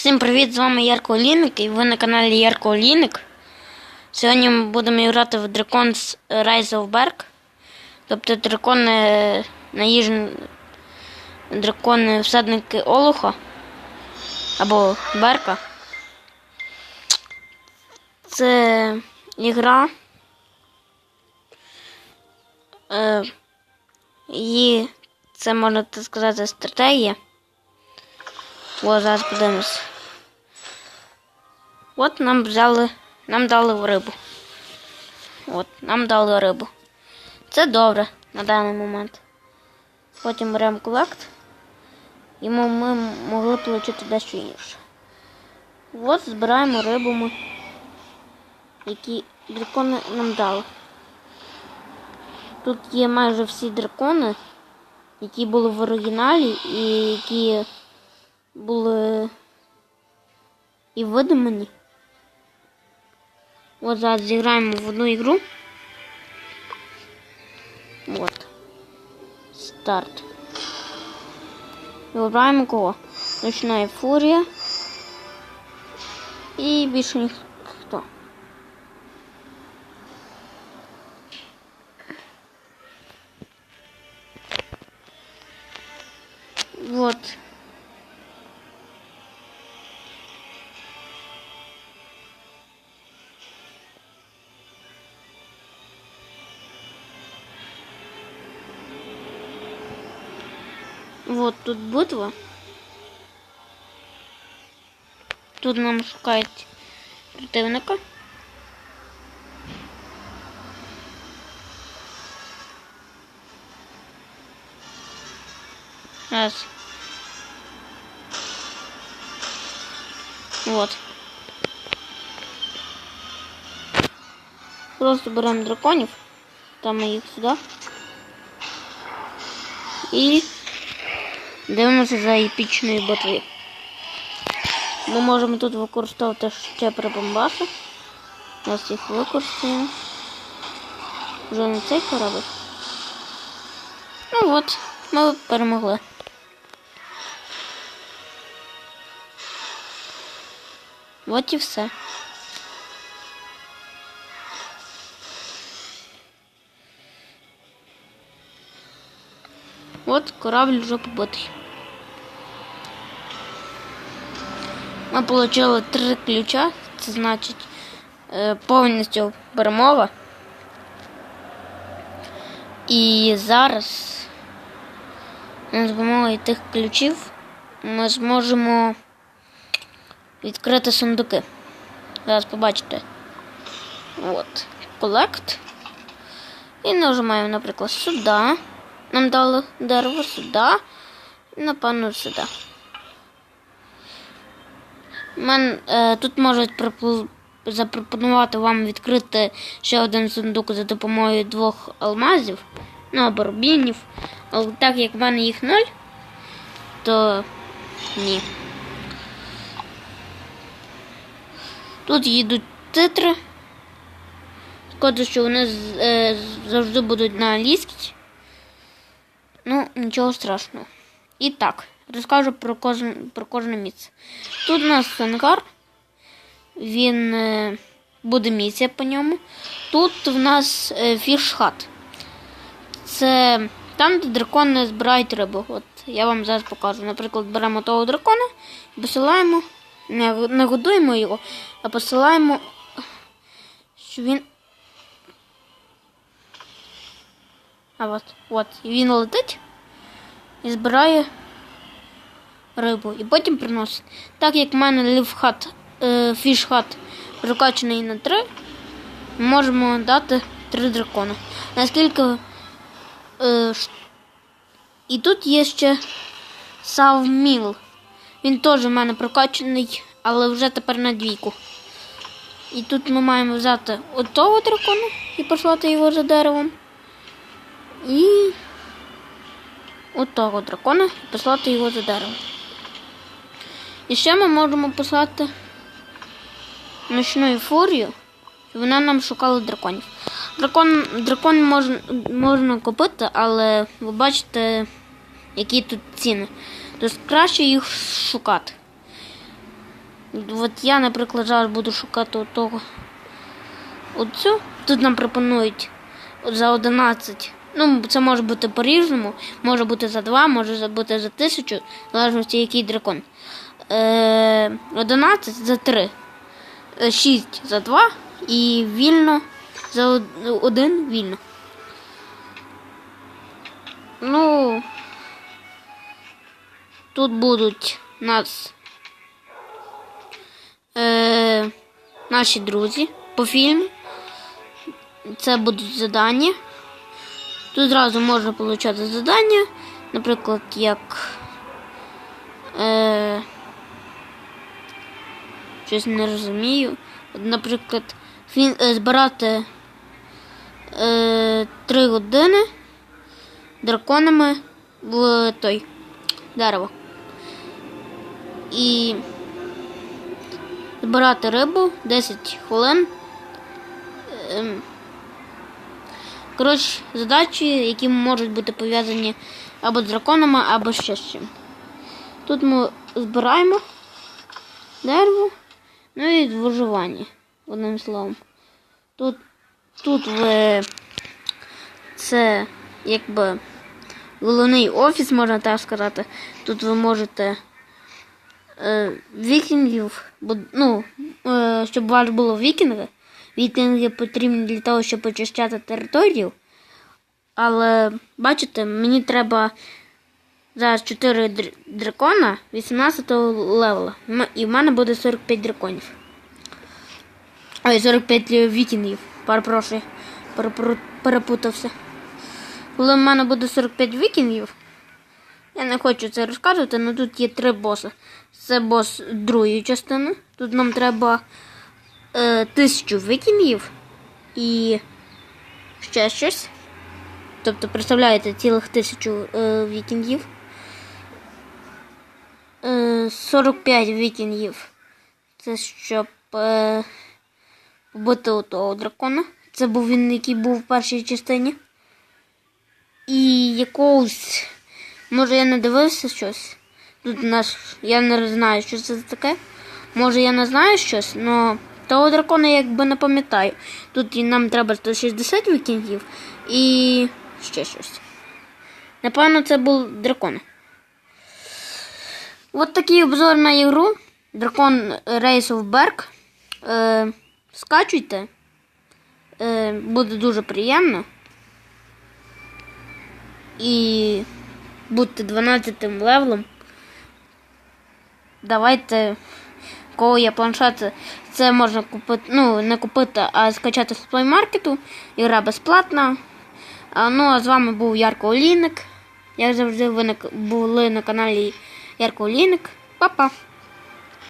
Всім привіт! З вами Ярко Олійник і ви на каналі Ярко Олійник. Сьогодні ми будемо грати в Dragons Rise of Berg. Тобто дракони наїжні дракони всадники Олуха або Берка. Це ігра. Е, її це можна так сказати стратегія. О, зараз подивимось. От нам взяли, нам дали рибу. От, нам дали рибу. Це добре на даний момент. Потім беремо колект. І ми, ми могли отримати дещо інше. От збираємо рибу ми, які дракони нам дали. Тут є майже всі дракони, які були в оригіналі і які були і видимані. От зараз зіграємо в одну ігру. От. Старт. І обираємо кого? Ночна фурія. І більше ніхто. Вот. Вот тут битва. Тут нам шукають противника. Раз. Вот. Просто беремо драконів, там їх сюди. І Дивимося за епічною битвою. Ми можемо тут використовувати ще прибамбаси. Ось їх використаємо. Вже на цей корабль. Ну от, ми перемогли. От і все. От корабль вже побитий. Ми отримали три ключа, це значить е, повністю перемога. І зараз за допомогою тих ключів ми зможемо відкрити сундуки. Зараз побачите. От. Collect. І нажимаємо, наприклад, сюди. Нам дали дерево сюди. І, напевно, сюди. Мен, е, тут можуть припл- запропонувати вам відкрити ще один сундук за допомогою двох алмазів, ну або рубінів. Але так як в мене їх ноль, то ні. Тут їдуть титри. Шкода, що вони е, завжди будуть на англійській. Ну, нічого страшного. І так, розкажу про кожен, про кожне місце. Тут у нас ангар. Він е, буде місія по ньому. Тут в нас е, фішхат. Це там, де дракони збирають рибу. От я вам зараз покажу. Наприклад, беремо того дракона посилаємо, не, не годуємо його, а посилаємо, що він. А от, от, він летить і збирає рибу. І потім приносить. Так як в мене лівхат, е, фішхат прокачаний на 3, ми можемо дати 3 дракона. Наскільки. Е, і тут є ще Савміл. Він теж в мене прокачаний, але вже тепер на двійку. І тут ми маємо взяти отого дракона і послати його за деревом. І отого дракона і послати його за деревом. І ще ми можемо послати ночну фурію, щоб вона нам шукала драконів. Дракон, дракон можна, можна купити, але ви бачите, які тут ціни. Тож краще їх шукати. От я, наприклад, зараз буду шукати от того. Оцю. Тут нам пропонують за 11. Ну, це може бути по-різному. Може бути за 2, може бути за 1000, в залежності, який дракон. Е, 11 за 3. 6 за 2 і вільно за 1 вільно. Ну, тут будуть нас е, наші друзі по фільму. Це будуть задання. Тут зразу можна отримати задання, наприклад, як е, щось не розумію. Наприклад, фін, е, збирати е, 3 години драконами в той дерево. І збирати рибу 10 хвилин. Ем, Коротше, задачі, які можуть бути пов'язані або з драконами, або ще з чим. Тут ми збираємо дерево, ну і виживання, одним словом. Тут, тут ви це якби головний офіс, можна так сказати. Тут ви можете е, вікінгів, ну, е, щоб у вас було вікінги. Вікінги потрібні для того, щоб очищати територію. Але бачите, мені треба зараз 4 др- дракона 18 левела. І в мене буде 45 драконів. Ой, 45 вікінгів. Перепрошую, перепутався. Коли в мене буде 45 вікінгів, я не хочу це розказувати, але тут є три боси. Це бос другої частини. Тут нам треба е, тисячу вікінгів і ще щось. Тобто, представляєте, цілих тисячу е, вікінгів. Е, 45 вікінгів. Це щоб е, вбити у того дракона. Це був він, який був в першій частині. І якогось. Може я не дивився щось. Тут наш. Я не знаю, що це таке. Може я не знаю щось, але того дракона я якби не пам'ятаю. Тут і нам треба 160 вікінгів і ще щось. Напевно, це був дракон. От такий обзор на ігру. Дракон Race of Berg. Е, скачуйте. Е, буде дуже приємно. І будьте 12 левелом. Давайте, кого є планшет, це можна купити, ну, не купити, а скачати з плеймаркету. Ігра безплатна. А, ну, а з вами був Ярко Олійник. Як завжди, ви на- були на каналі Ярко папа. Па-па!